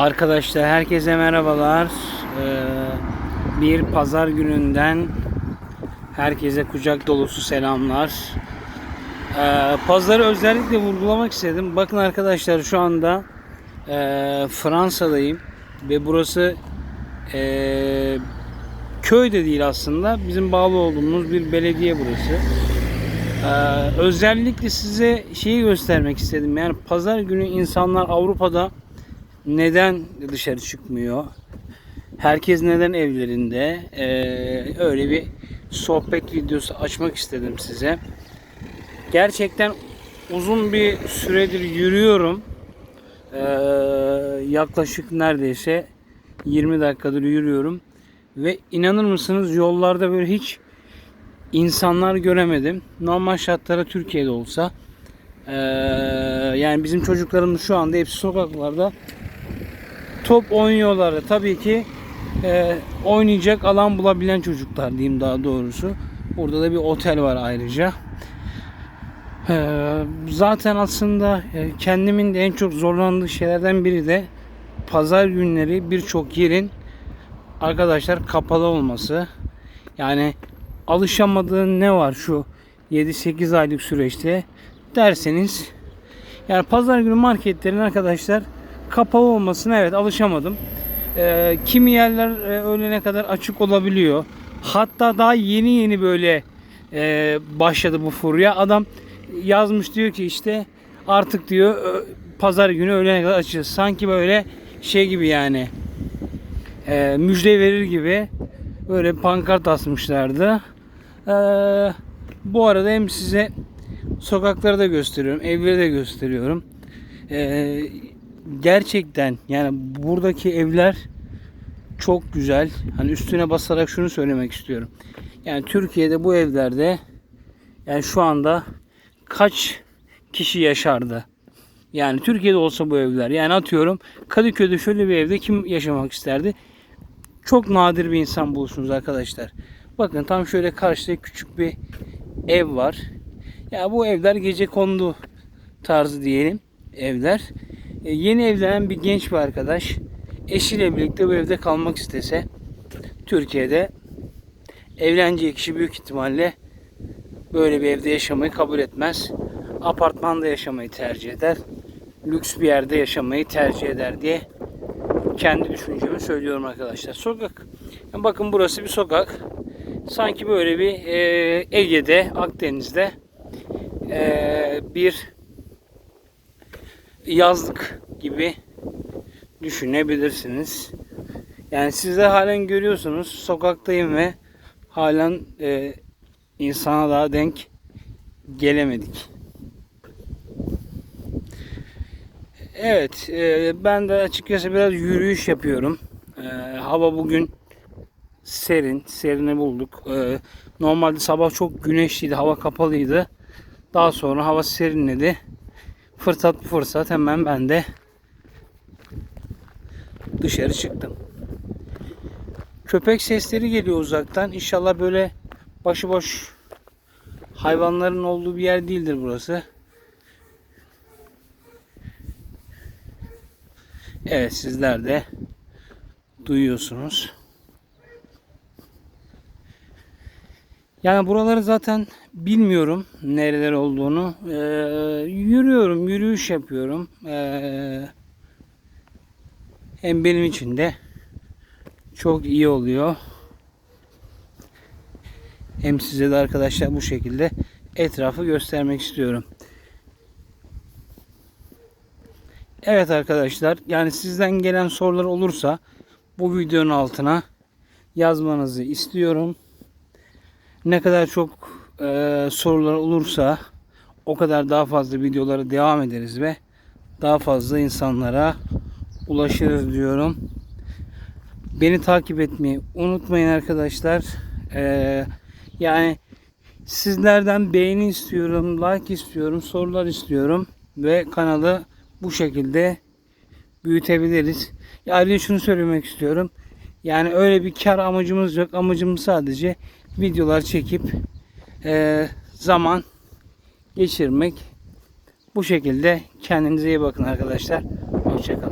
Arkadaşlar herkese merhabalar. Ee, bir pazar gününden herkese kucak dolusu selamlar. Ee, pazarı özellikle vurgulamak istedim. Bakın arkadaşlar şu anda e, Fransa'dayım ve burası e, köy de değil aslında. Bizim bağlı olduğumuz bir belediye burası. Ee, özellikle size şeyi göstermek istedim. Yani pazar günü insanlar Avrupa'da neden dışarı çıkmıyor? Herkes neden evlerinde? Ee, öyle bir sohbet videosu açmak istedim size. Gerçekten uzun bir süredir yürüyorum. Ee, yaklaşık neredeyse 20 dakikadır yürüyorum. Ve inanır mısınız yollarda böyle hiç insanlar göremedim. Normal şartlara Türkiye'de olsa ee, yani bizim çocuklarımız şu anda hepsi sokaklarda top oynuyorlar. Tabii ki e, oynayacak alan bulabilen çocuklar diyeyim daha doğrusu. Burada da bir otel var ayrıca. Ee, zaten aslında e, kendimin de en çok zorlandığı şeylerden biri de pazar günleri birçok yerin arkadaşlar kapalı olması. Yani alışamadığın ne var şu 7-8 aylık süreçte derseniz yani pazar günü marketlerin arkadaşlar kapalı olmasına evet alışamadım. Ee, kimi yerler e, öğlene kadar açık olabiliyor. Hatta daha yeni yeni böyle e, başladı bu furya. Adam yazmış diyor ki işte artık diyor pazar günü öğlene kadar açacağız. Sanki böyle şey gibi yani e, müjde verir gibi böyle pankart asmışlardı. Ee, bu arada hem size sokakları da gösteriyorum, evleri de gösteriyorum. Ee, gerçekten yani buradaki evler çok güzel. Hani üstüne basarak şunu söylemek istiyorum. Yani Türkiye'de bu evlerde yani şu anda kaç kişi yaşardı? Yani Türkiye'de olsa bu evler. Yani atıyorum Kadıköy'de şöyle bir evde kim yaşamak isterdi? Çok nadir bir insan bulursunuz arkadaşlar. Bakın tam şöyle karşıda küçük bir ev var. Ya bu evler gece kondu tarzı diyelim evler. E, yeni evlenen bir genç bir arkadaş eşiyle birlikte bu evde kalmak istese Türkiye'de evleneceği kişi büyük ihtimalle böyle bir evde yaşamayı kabul etmez. Apartmanda yaşamayı tercih eder. Lüks bir yerde yaşamayı tercih eder diye kendi düşüncemi söylüyorum arkadaşlar. Sokak. Bakın burası bir sokak. Sanki böyle bir e, Ege'de, Akdeniz'de e, bir yazlık gibi düşünebilirsiniz. Yani siz de halen görüyorsunuz sokaktayım ve halen e, insana daha denk gelemedik. Evet, e, ben de açıkçası biraz yürüyüş yapıyorum. E, hava bugün serin, serini bulduk. E, normalde sabah çok güneşliydi, hava kapalıydı. Daha sonra hava serinledi. Fırsat fırsat hemen ben de dışarı çıktım. Köpek sesleri geliyor uzaktan. İnşallah böyle başıboş hayvanların olduğu bir yer değildir burası. Evet sizler de duyuyorsunuz. Yani buraları zaten bilmiyorum nereler olduğunu. Ee, yürüyorum, yürüyüş yapıyorum. Ee, hem benim için de çok iyi oluyor. Hem size de arkadaşlar bu şekilde etrafı göstermek istiyorum. Evet arkadaşlar yani sizden gelen sorular olursa bu videonun altına yazmanızı istiyorum. Ne kadar çok e, sorular olursa o kadar daha fazla videolara devam ederiz ve daha fazla insanlara ulaşırız diyorum. Beni takip etmeyi unutmayın arkadaşlar. E, yani sizlerden beğeni istiyorum, like istiyorum, sorular istiyorum ve kanalı bu şekilde büyütebiliriz. Ayrıca şunu söylemek istiyorum. Yani öyle bir kar amacımız yok. Amacımız sadece videolar çekip e, zaman geçirmek. Bu şekilde kendinize iyi bakın arkadaşlar. Hoşçakalın.